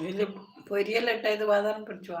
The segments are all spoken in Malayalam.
ഇതിൽ പൊരിയെല്ലാം ഇട്ട ഇത് വാതാനം പിടിച്ചു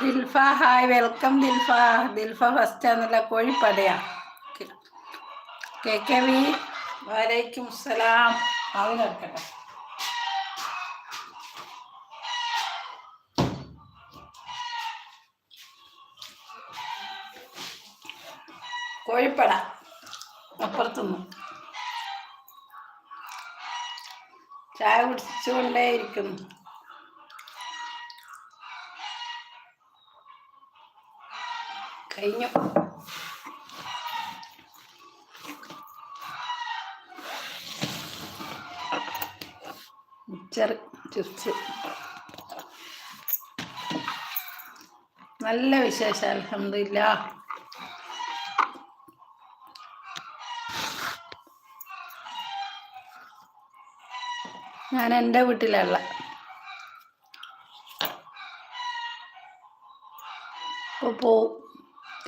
Dilfa hi welcome Dilfa. Dilfa first ആണല്ല കോഴിപ്പടയാ കെ കെ വി വലൈക്കും സലാം. അവിടെ വെക്കട്ടെ കോഴിപ്പട അപ്പുറത്തുനിന്ന്. ചായ കുടിച്ചുകൊണ്ടേയിരിക്കുന്നു. ചിപ്സ്. നല്ല വിശേഷം അലഹമില്ല ഞാൻ എന്റെ വീട്ടിലുള്ള അപ്പോൾ പോവും.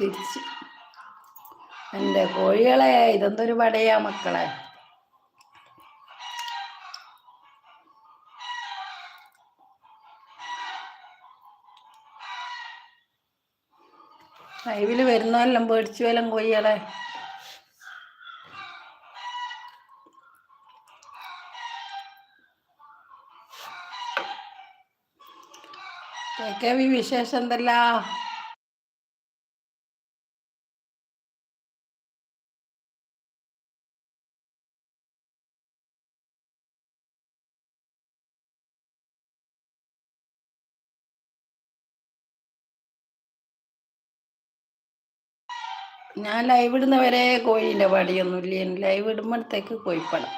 തിരിച്ച്. എന്റെ കോഴികളെ ഇതെന്തൊരു പടയാ മക്കളെ. ലൈവിൽ വരുന്നതെല്ലാം പേടിച്ചു വല്ലം കോഴികളെ. കെ വി വിശേഷം എന്തല്ലാ? ഞാൻ ലൈവ് ഇടുന്നവരെ കോഴീന്റെ പടിയൊന്നുമില്ല. ലൈവ് ഇടുമ്പോഴത്തേക്ക് കോഴിപ്പടം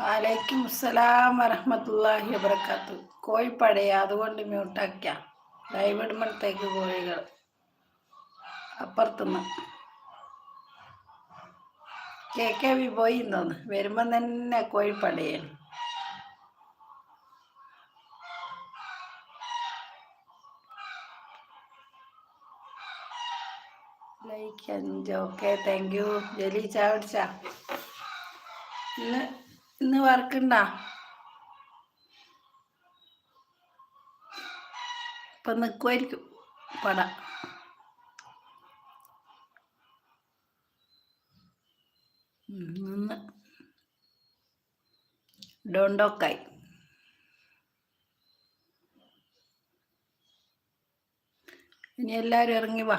വാലൈക്കും അസ്സലാം വരഹമത്തല്ലാഹി വബർക്കാത്തു കോഴിപ്പടയാ അതുകൊണ്ട് മ്യൂട്ടാക്കിയ. ലൈവ് ഇടുമ്പോഴത്തേക്ക് കോഴികൾ അപ്പുറത്തുനിന്ന്. കെ കെ വി പോയി തോന്നു വരുമ്പം തന്നെ കോഴിപ്പടയാണ് ലൈക്ക് അഞ്ച് ഓക്കെ താങ്ക് യു ജലി ചായ ഇന്ന് ഇന്ന് വർക്കുണ്ടാ? ഇപ്പൊ നിക്കുമായിരിക്കും പട. ഡോണ്ടോക്കായി. ഇനി എല്ലാരും ഇറങ്ങി വാ.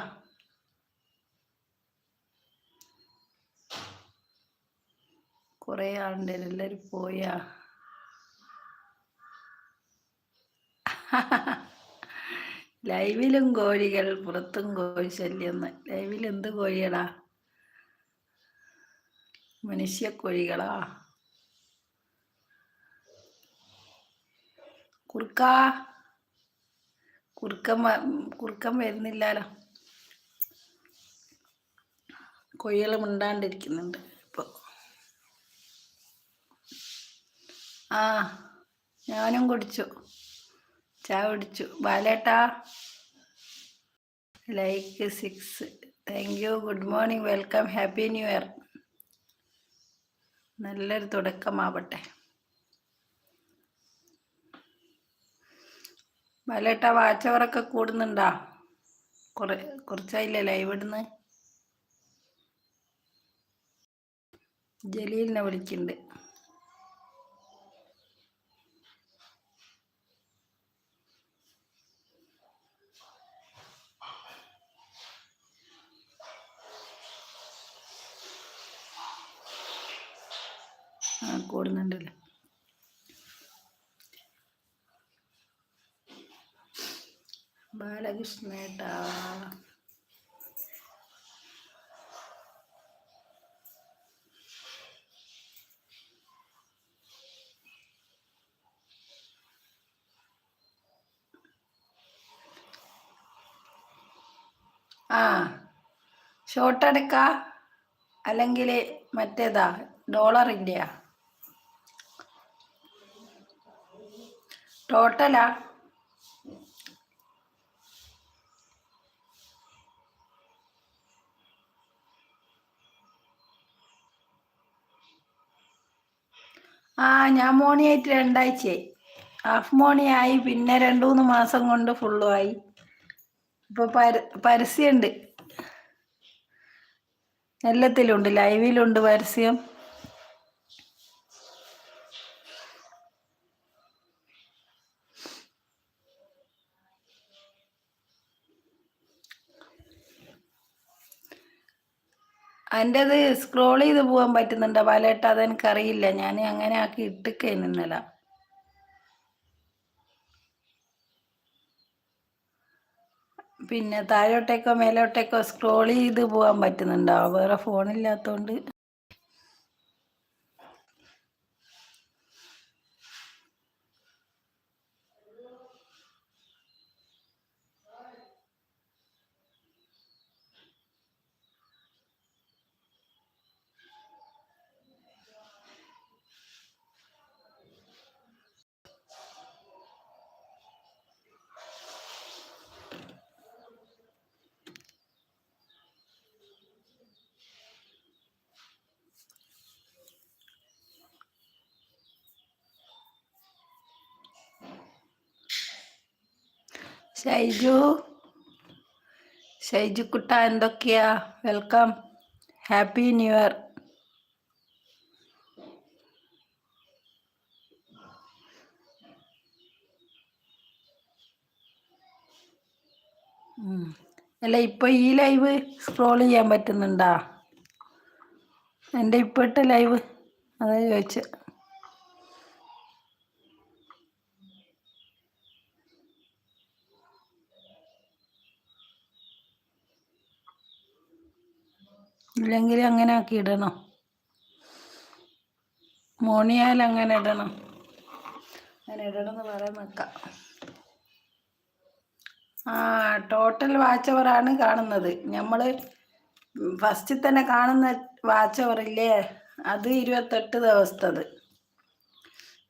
കുറേ ആളുണ്ട്. എല്ലാരും പോയാ. ലൈവിലും കോഴികൾ പുറത്തും കോഴി ശല്യം ലൈവിൽ എന്ത് കോഴികളാ? മനുഷ്യ കോഴികളാ കുറുക്ക കുറുക്കം വരുന്നില്ലല്ലോ. കോഴികൾ മിണ്ടാണ്ടിരിക്കുന്നുണ്ട് ഇപ്പൊ ആ ഞാനും കുടിച്ചു. ചായ കുടിച്ചു. ബാലേട്ടാ. Like six. Thank you good morning welcome happy new year നല്ലൊരു തുടക്കമാവട്ടെ. ബാലേട്ട വാച്ചവറൊക്കെ കൂടുന്നുണ്ടാ? കുറെ കുറച്ചായില്ലേ ലൈവ് ഇടുന്ന്? ജലീലിനെ വിളിക്കുന്നുണ്ട് ആ കൂടുന്നുണ്ടല്ലോ. ബാലകൃഷ്ണേട്ടാ. ആ ഷോർട്ട് അടക്ക അല്ലെങ്കിൽ മറ്റേതാ? ഡോളറിന്റെയാ ടോട്ടലാ ആ. ഞാൻ മോണിയായിട്ട് രണ്ടാഴ്ചയായി. ഹാഫ് മോണിയായി പിന്നെ രണ്ടു മൂന്ന് മാസം കൊണ്ട് ഫുള്ളും ആയി. ഇപ്പൊ പര പരസ്യമുണ്ട് എല്ലാത്തിലുണ്ട് ലൈവിലുണ്ട് പരസ്യം. അതിന്റെത് സ്ക്രോൾ ചെയ്ത് പോകാൻ പറ്റുന്നുണ്ടോ? വലയിട്ട് അതെനിക്കറിയില്ല. ഞാൻ അങ്ങനെ ആക്കി ഇട്ടിക്കേന് ഇന്നലെ. പിന്നെ താഴോട്ടേക്കോ മേലോട്ടേക്കോ സ്ക്രോൾ ചെയ്ത് പോകാൻ പറ്റുന്നുണ്ടോ? വേറെ ഫോണില്ലാത്തോണ്ട് ഷൈജു. ഷൈജു കുട്ട എന്തൊക്കെയാ? വെൽക്കം. Happy new year. അല്ല ഇപ്പൊ ഈ ലൈവ് സ്ക്രോൾ ചെയ്യാൻ പറ്റുന്നുണ്ടാ? എന്റെ ഇപ്പോഴത്തെ ലൈവ്? അതാ ചോദിച്ചത് ഇല്ലെങ്കിൽ അങ്ങനെ ആക്കി ഇടണം. മോണിയാൽ അങ്ങനെ ഇടണം. അങ്ങനെ ഇടണം എന്ന് പറയാൻ നിൽക്കാം ആ ടോട്ടൽ വാച്ച് അവറാണ് കാണുന്നത്. നമ്മൾ ഫസ്റ്റിൽ തന്നെ കാണുന്ന വാച്ച് അവറില്ലേ അത് ഇരുപത്തെട്ട് ദിവസത്തത്.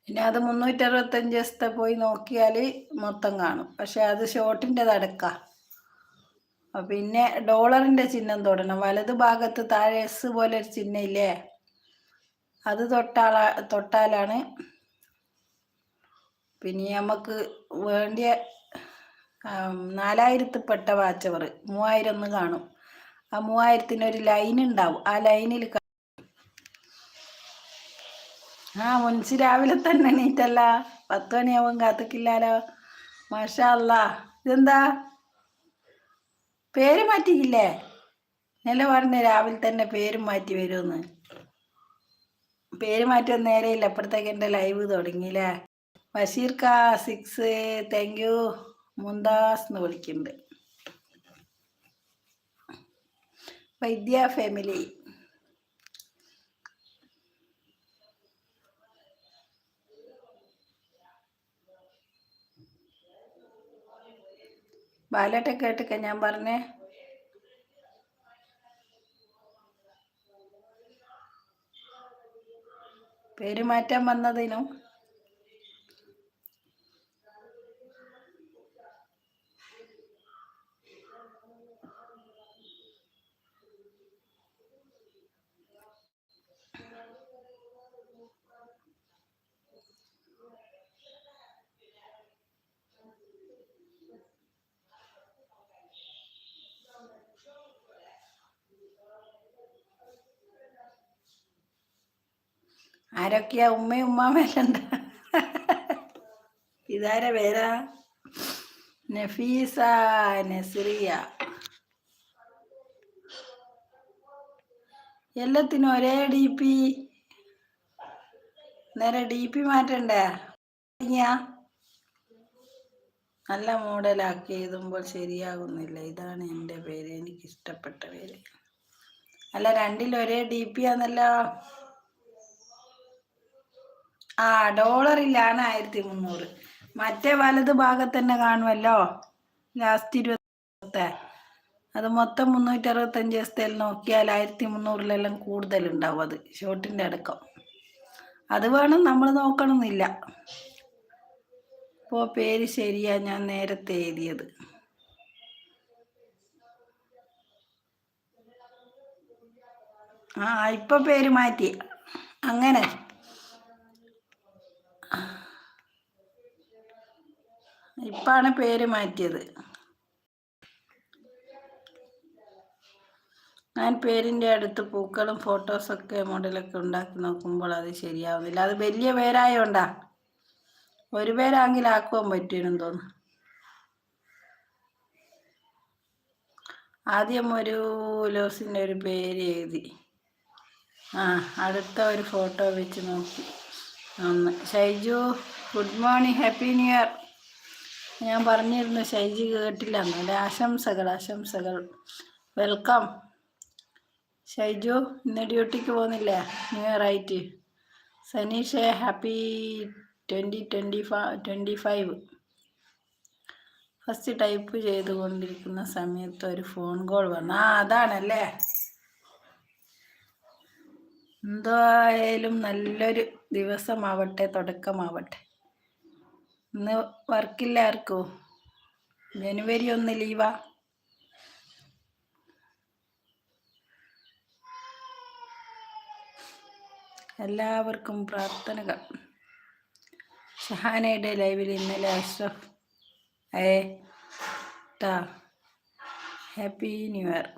പിന്നെ അത് മുന്നൂറ്ററുപത്തഞ്ച് ദിവസത്തെ പോയി നോക്കിയാൽ മൊത്തം കാണും. പക്ഷെ അത് ഷോർട്ടിന്റെത് അടക്കാം. പിന്നെ ഡോളറിന്റെ ചിഹ്നം തൊടണം. വലത് ഭാഗത്ത് താഴെ എസ് പോലെ ഒരു ചിഹ്നം ഇല്ലേ അത് തൊട്ടാള തൊട്ടാലാണ് പിന്നെ നമുക്ക് വേണ്ടിയ നാലായിരത്തിൽപ്പെട്ട വാച്ചവർ മൂവായിരം ഒന്ന് കാണും. ആ മൂവായിരത്തിന് ഒരു ലൈൻ ഉണ്ടാവും. ആ ലൈനിൽ ആ മുൻസി രാവിലെ തന്നെ എണീറ്റല്ല. പത്ത് മണിയാവും കാത്തിക്കില്ലാലോ. മാഷാ അല്ല ഇതെന്താ? പേര് മാറ്റിയില്ലേ? പറഞ്ഞ രാവിലെ തന്നെ പേര് മാറ്റി വരുമെന്ന്. പേര് മാറ്റാൻ നേരെയില്ല. അപ്പുറത്തേക്ക് എന്റെ ലൈവ് തുടങ്ങിയില്ലേ? ബഷീർ കാ സിക്സ് താങ്ക് യു മുന്താസ് എന്ന് വിളിക്കുന്നുണ്ട്. വൈദ്യ ഫാമിലി ബാലേട്ട കേട്ടിക്ക ഞാൻ പറഞ്ഞേ. പെരുമാറ്റം വന്നതിനും ആരൊക്കെയാ? ഉമ്മയും ഉമ്മാമെല്ലാം ഇതാര പേരാ? നഫീസ നസ്രിയ. എല്ലാത്തിനും ഒരേ ഡി പി നേരെ ഡി പി മാറ്റണ്ടേ? നല്ല മോഡലാക്കി എഴുതുമ്പോൾ ശരിയാകുന്നില്ല. ഇതാണ് എന്റെ പേര്. എനിക്ക് ഇഷ്ടപ്പെട്ട പേര്. അല്ല രണ്ടിൽ ഒരേ ഡി പി ആണല്ലോ. ആ ഡോളറിലാണ് ആയിരത്തി മുന്നൂറ്. മറ്റേ വലത് ഭാഗത്ത് തന്നെ കാണുമല്ലോ? ലാസ്റ്റ് ഇരുപത്തെ അത് മൊത്തം മുന്നൂറ്റി അറുപത്തഞ്ച് ദിവസത്തിൽ നോക്കിയാൽ ആയിരത്തി മുന്നൂറിലെല്ലാം കൂടുതലുണ്ടാവും അത് ഷോട്ടിന്റെ അടക്കം. അത് വേണം നമ്മൾ നോക്കണമെന്നില്ല. ഇപ്പോ പേര് ശരിയാ ഞാൻ നേരത്തെ എഴുതിയത്. ആ ഇപ്പൊ പേര് മാറ്റി. അങ്ങനെ. ഇപ്പാണ് പേര് മാറ്റിയത്. ഞാൻ പേരിന്റെ അടുത്ത് പൂക്കളും ഫോട്ടോസൊക്കെ മോഡലൊക്കെ ഉണ്ടാക്കി നോക്കുമ്പോൾ അത് ശരിയാവുന്നില്ല. അത് വലിയ പേരായോണ്ടാ. ഒരു പേരാണെങ്കിൽ ആക്കുവാൻ പറ്റുമെന്ന് തോന്നുന്നു. ആദ്യം ഒരു ലോസിന്റെ ഒരു പേര് എഴുതി. ആ അടുത്ത ഒരു ഫോട്ടോ വെച്ച് നോക്കി. Shaiju good morning happy new year ഞാൻ പറഞ്ഞിരുന്നു ഷൈജി കേട്ടില്ല എന്നല്ലേ ആശംസകൾ ആശംസകൾ. വെൽക്കം ഷൈജു ഇന്ന് ഡ്യൂട്ടിക്ക് പോകുന്നില്ലേ? ന്യൂ ഇയർ ആയിട്ട്. സനീഷെ happy twenty twenty five twenty five first type ചെയ്തുകൊണ്ടിരിക്കുന്ന സമയത്ത് ഒരു ഫോൺ കോൾ വന്നു. ആ അതാണല്ലേ? എന്തായാലും നല്ലൊരു ദിവസമാവട്ടെ തുടക്കമാവട്ടെ. ഇന്ന് വർക്കില്ല ആർക്കോ ജനുവരി ഒന്ന് ലീവാ. എല്ലാവർക്കും പ്രാർത്ഥനകൾ. ഷഹാനയുടെ ലൈവിൽ ഇന്നലെ അഷ്റഫ് ഏ ടാ ഹാപ്പി ന്യൂ ഇയർ.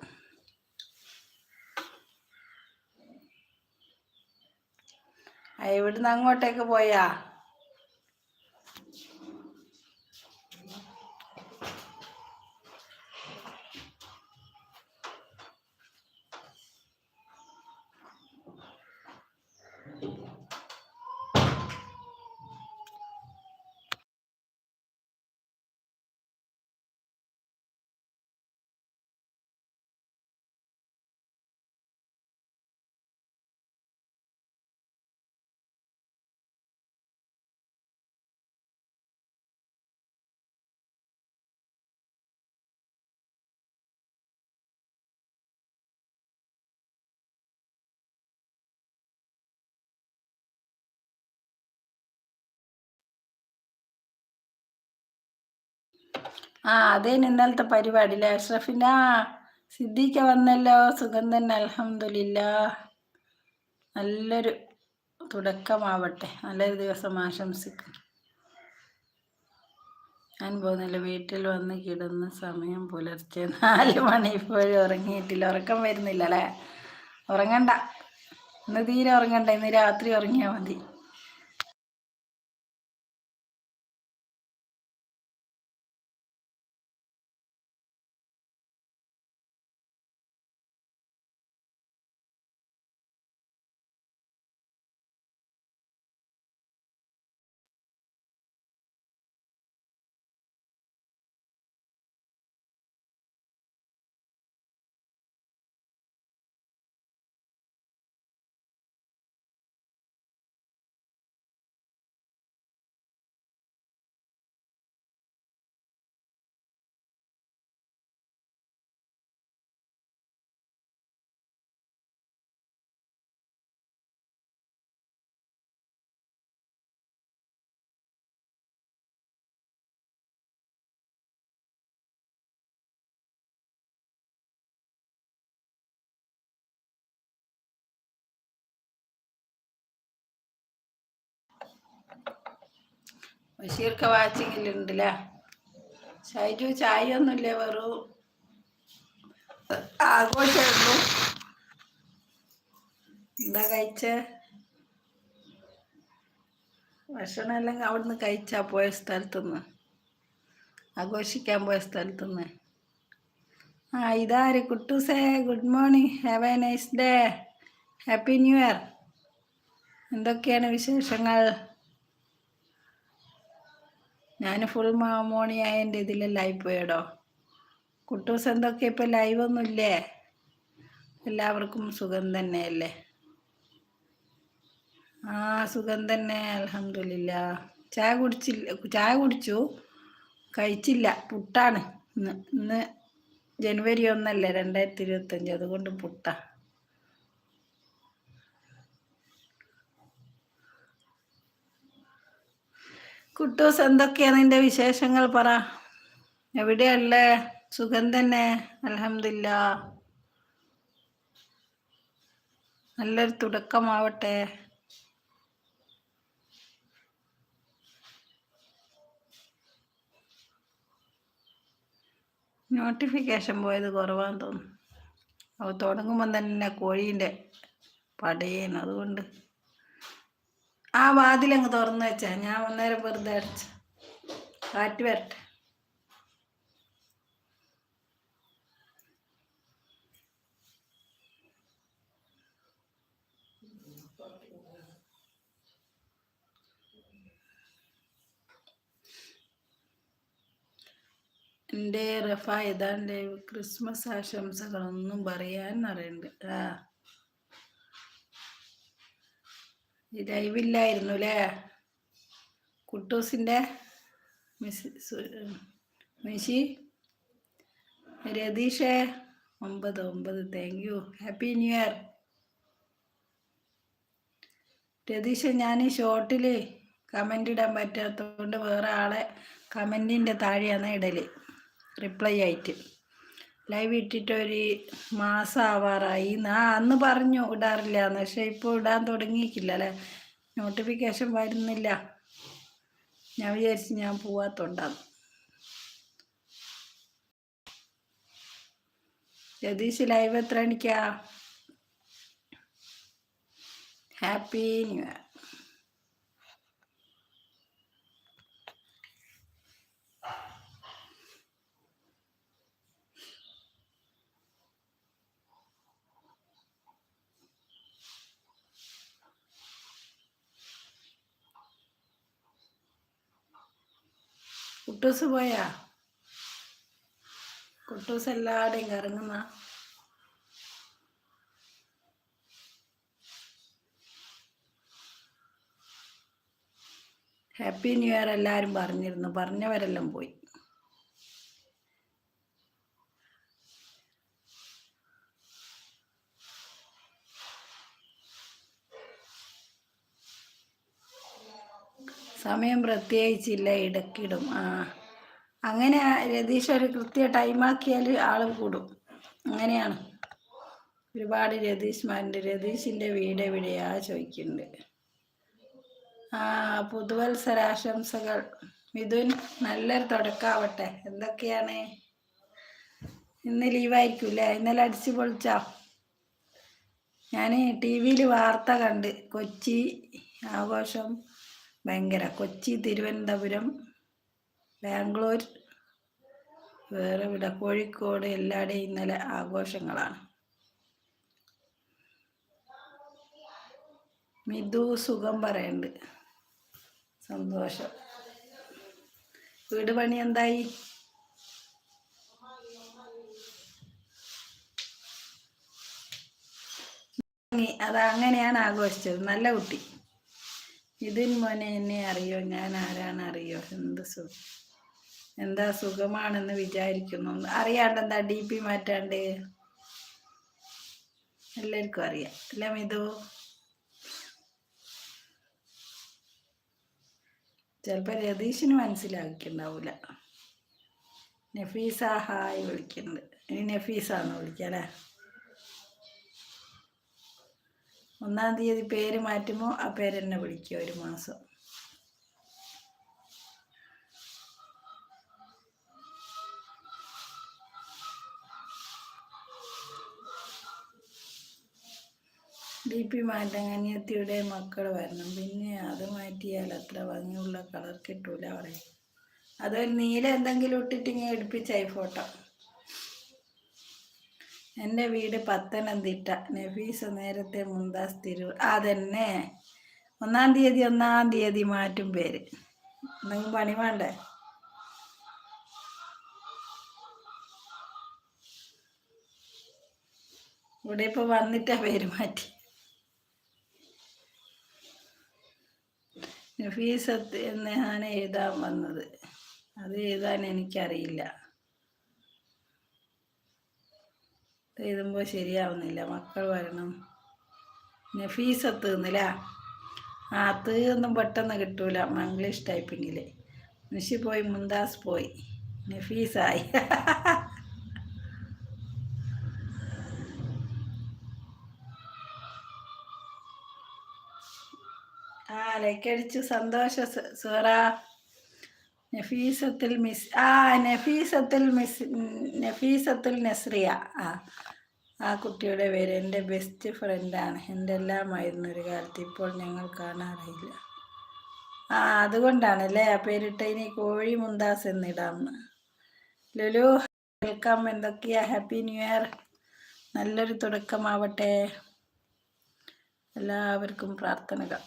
ഇവിടുന്ന് അങ്ങോട്ടേക്ക് പോയാ? ആ അതേ ഇന്നലത്തെ പരിപാടിയില്ലേ അഷ്റഫിന്റെ ആ സിദ്ദീഖ വന്നല്ലോ സുഖം തന്നെ അലഹമില്ല നല്ലൊരു തുടക്കമാവട്ടെ. നല്ലൊരു ദിവസം ആശംസിക്കുന്നു. ഞാൻ പോകുന്നില്ല വീട്ടിൽ വന്ന് കിടന്ന് സമയം പുലർച്ചെ നാല് മണി ഇപ്പോഴും ഉറങ്ങിയിട്ടില്ല. ഉറക്കം വരുന്നില്ല അല്ലേ? ഉറങ്ങണ്ട. ഇന്ന് തീരെ ഉറങ്ങണ്ട. ഇന്ന് രാത്രി ഉറങ്ങിയാൽ മതി. ബഷീർക്ക് വാച്ചിങ്ങിലുണ്ടല്ലേ? ഷൈജു ചായ ഒന്നുമില്ല വെറും? ആഘോഷമായിരുന്നു. എന്താ കഴിച്ച? ഭക്ഷണം എല്ലാം അവിടുന്ന് കഴിച്ചാ പോയ സ്ഥലത്തുനിന്ന്. ആഘോഷിക്കാൻ പോയ സ്ഥലത്തുനിന്ന്. ആ ഇതാര്? കുട്ടൂസേ good morning have a nice day happy new year എന്തൊക്കെയാണ് വിശേഷങ്ങൾ? ഞാൻ ഫുൾ മോണി ആയതിന്റെ ഇതിലെല്ലാം പോയടോ കുട്ടൂസ് എന്തൊക്കെ ഇപ്പം ലൈവൊന്നുമില്ലേ എല്ലാവർക്കും സുഖം തന്നെയല്ലേ? ആ സുഖം തന്നെ അലഹമില്ല ചായ കുടിച്ചില്ല ചായ കുടിച്ചു. കഴിച്ചില്ല. പുട്ടാണ്. ഇന്ന് ഇന്ന് ജനുവരി ഒന്നല്ലേ രണ്ടായിരത്തി ഇരുപത്തഞ്ച്. അതുകൊണ്ട് പുട്ടാ. കുട്ടൂസ് എന്തൊക്കെയാ നിന്റെ വിശേഷങ്ങൾ പറ. എവിടെയല്ലേ? സുഖം തന്നെ അലഹമില്ല നല്ലൊരു തുടക്കമാവട്ടെ. നോട്ടിഫിക്കേഷൻ പോയത് കുറവാന്ന് തോന്നുന്നു. അവ തുടങ്ങുമ്പോൾ തന്നെ കോഴീന്റെ പടയേന് അതുകൊണ്ട്. ആ വാതിലങ്ങ് തുറന്നു വെച്ചാ. ഞാൻ ഒന്നേരം വെറുതെ അടച്ചു. കാറ്റ് വരട്ടെ. എന്റെ റഫ ഏതാണ്ട് ക്രിസ്മസ് ആശംസകളൊന്നും പറയാൻ അറിയണ്ട്. ആ. ലൈവില്ലായിരുന്നു അല്ലേ കുട്ടൂസിന്റെ മിസ് മിഷി രതീഷേ ഒമ്പത് ഒമ്പത് thank you happy new year Ratheesh ഞാൻ ഈ ഷോർട്ടിൽ കമന്റ് ഇടാൻ പറ്റാത്തതുകൊണ്ട് വേറെ ആളെ കമന്റിന്റെ താഴെയാണ് ഇടൽ റിപ്ലൈ ആയിട്ട്. ലൈവ് ഇട്ടിട്ട് ഒരു മാസം ആവാറായി ആ അന്ന് പറഞ്ഞു ഇടാറില്ല. എന്ന് പക്ഷെ ഇപ്പോൾ ഇടാൻ തുടങ്ങിയിട്ടില്ല അല്ലേ? നോട്ടിഫിക്കേഷൻ വരുന്നില്ല. ഞാൻ വിചാരിച്ച് ഞാൻ പോവാത്തോണ്ടാന്ന്. ജതീഷ് ലൈവ് എത്ര എനിക്കാ ഹാപ്പി ന്യൂ ഇയർ. കുട്ടൂസ് പോയാ? കുട്ടൂസ് എല്ലാവരുടെയും കറങ്ങുന്ന. ഹാപ്പി ന്യൂ ഇയർ എല്ലാവരും പറഞ്ഞിരുന്നു. പറഞ്ഞവരെല്ലാം പോയി. സമയം പ്രത്യേകിച്ചില്ല ഇടക്കിടും ആ അങ്ങനെ രതീഷ് ഒരു കൃത്യ ടൈമാക്കിയാൽ ആൾ കൂടും. അങ്ങനെയാണ്. ഒരുപാട് രതീഷ്മാരുണ്ട്. രതീഷിന്റെ വീട് എവിടെയാ ചോദിക്കുന്നുണ്ട് ആ പുതുവത്സരാശംസകൾ. മിഥുൻ നല്ലൊരു തുടക്കാവട്ടെ. എന്തൊക്കെയാണ്? ഇന്ന് ലീവായിരിക്കും അല്ലേ ഇന്നലെ അടിച്ചു പൊളിച്ചാ? ഞാൻ ടി വിയിൽ വാർത്ത കണ്ട്. കൊച്ചി ആഘോഷം. ഭയങ്കര. കൊച്ചി തിരുവനന്തപുരം ബാംഗ്ലൂർ വേറെ ഇവിടെ കോഴിക്കോട് എല്ലാവരുടെയും ഇന്നലെ ആഘോഷങ്ങളാണ്. മിഥു സുഖം പറയുന്നുണ്ട് സന്തോഷം. വീട് പണി എന്തായി? അത് അങ്ങനെയാണ് ആഘോഷിച്ചത്. നല്ല കുട്ടി. ഇതിന് മോനെ എന്നെ അറിയോ? ഞാൻ ആരാണ് അറിയോ? എന്ത് സുഖം എന്താ സുഖമാണെന്ന് വിചാരിക്കുന്നു. അറിയാണ്ട് എന്താ ഡി പി മാറ്റാണ്ട്? എല്ലാവർക്കും അറിയാം. അല്ല മിതു? ചിലപ്പോൾ രതീഷിന് മനസ്സിലാക്കിണ്ടാവൂല നഫീസ ഹായ് വിളിക്കുന്നുണ്ട്. ഇനി നഫീസാന്ന് വിളിക്കാം അല്ലേ? ഒന്നാം തീയതി പേര് മാറ്റുമ്പോൾ ആ പേര് തന്നെ വിളിക്കുക ഒരു മാസം. ഡി പി മാറ്റാൻ അനിയത്തിയുടെ മക്കൾ വരണം. പിന്നെ അത് മാറ്റിയാൽ അത്ര ഭംഗിയുള്ള കളർ കിട്ടൂല പറയും. അതൊരു നീല എന്തെങ്കിലും ഇട്ടിട്ട് ഇങ്ങനെ എടുപ്പിച്ചായി ഫോട്ടോ. എന്റെ വീട് പത്തനംതിട്ട. നഫീസ് നേരത്തെ മുന്താസ് തിരൂർ. അതന്നെ. ഒന്നാം തീയതി ഒന്നാം തീയതി മാറ്റും പേര്. നിങ്ങൾ പണി വേണ്ടേ? ഇവിടെ ഇപ്പൊ വന്നിട്ടാ പേര് മാറ്റി. നഫീസത്ത് എന്ന് ഞാൻ എഴുതാൻ വന്നത്. അത് എഴുതാൻ എനിക്കറിയില്ല. എഴുതുമ്പോൾ ശരിയാവുന്നില്ല. മക്കൾ വരണം. നഫീസത്ത് എത്തുന്നില്ല. ആ തീർന്നും പെട്ടെന്ന് കിട്ടൂല. മംഗ്ലീഷ് ടൈപ്പിങ്ങിൽ നിഷി പോയി മുന്താസ് പോയി. നഫീസായി ആ ലൈക്കടിച്ചു സന്തോഷ സുറ നഫീസത്തിൽ മിസ് ആ നഫീസത്തിൽ മിസ് നഫീസത്തിൽ നസ്രിയ. ആ ആ കുട്ടിയുടെ പേര് എന്റെ ബെസ്റ്റ് ഫ്രണ്ടാണ് എന്റെ എല്ലാമായിരുന്നു ഒരു കാലത്ത്? ഇപ്പോൾ ഞങ്ങൾ കാണാറില്ല ആ അതുകൊണ്ടാണല്ലേ ആ പേരിട്ട ഇനി കോഴി മുന്താസ് എന്നിടാം. ലുലു വെൽക്കം എന്തൊക്കെയാ? ഹാപ്പി ന്യൂ ഇയർ നല്ലൊരു തുടക്കമാവട്ടെ. എല്ലാവർക്കും പ്രാർത്ഥനകൾ.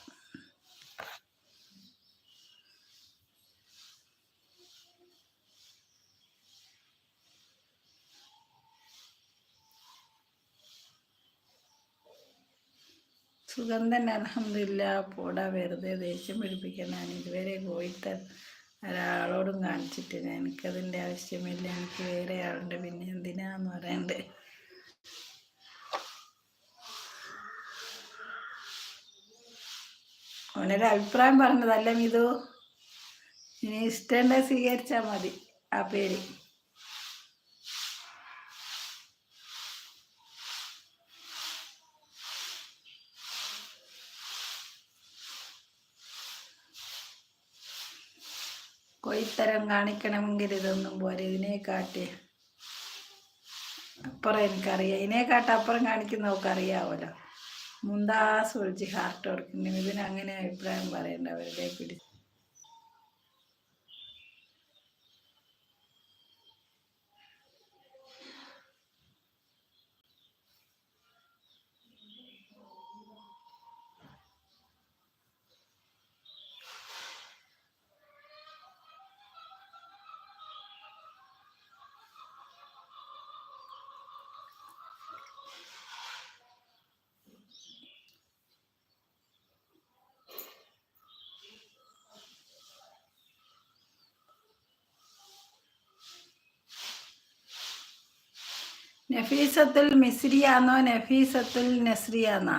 സുഖം തന്നെ അലഹമില്ല പോടാ വെറുതെ ദേഷ്യം പിടിപ്പിക്കണം ഇതുവരെ പോയിട്ട് ഒരാളോടും കാണിച്ചിട്ടില്ല. എനിക്കതിന്റെ ആവശ്യമില്ല. എനിക്ക് വേറെ ആളുണ്ട്. പിന്നെ എന്തിനാന്ന് പറയണ്ടേ? അവനൊരു അഭിപ്രായം പറഞ്ഞതല്ല മിതു ഇനി ഇഷ്ടമുണ്ടെങ്കിൽ സ്വീകരിച്ചാൽ മതി. ആ പേര്. കൊയ്ത്തരം കാണിക്കണമെങ്കിൽ ഇതൊന്നും പോരെ. ഇതിനെ കാട്ടി. അപ്പുറം എനിക്കറിയാം. ഇതിനെ കാട്ട അപ്പുറം കാണിക്കുന്നവർക്ക് അറിയാമല്ലോ മുന്താസ് ഒഴിച്ച് ഹാർട്ട് കൊടുക്കുന്നു. ഇതിന് അങ്ങനെ അഭിപ്രായം പറയണ്ട. അവരുടെ പിടിച്ച് നഫീസത്തുൽ മിസ്രിയാന്നോ നഫീസത്തുൽ നസ്രിയാന്നാ?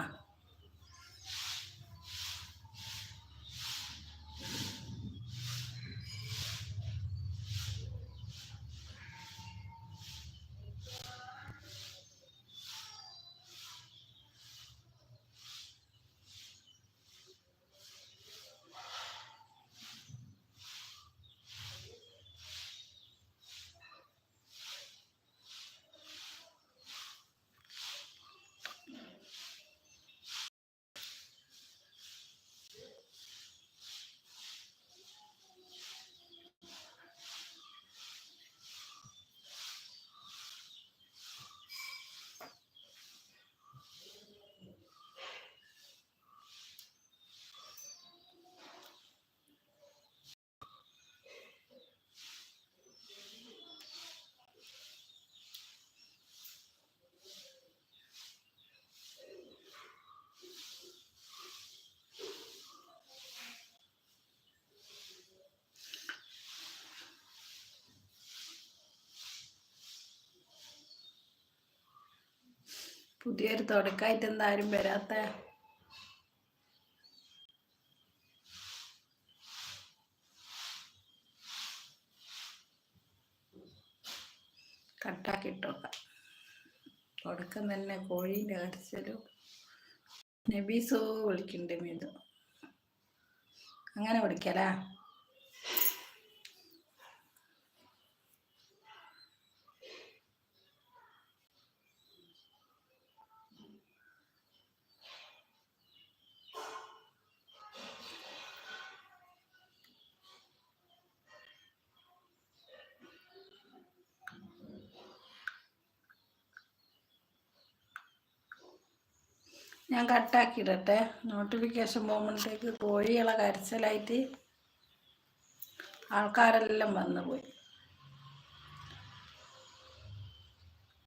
പുതിയൊരു തുടക്കമായിട്ട് എന്താരും വരാത്ത കട്ടാക്കിട്ടോക്കാം തുടക്കം തന്നെ കോഴീന്റെ കരച്ചലും. നബീസോ വിളിക്കണ്ടേ മീതു അങ്ങനെ വിളിക്കലാ? കട്ടാക്കിയിടട്ടെ നോട്ടിഫിക്കേഷൻ പോകുമ്പോഴത്തേക്ക് കോഴികളെ കരച്ചിലായിട്ട് ആൾക്കാരെല്ലാം വന്നു പോയി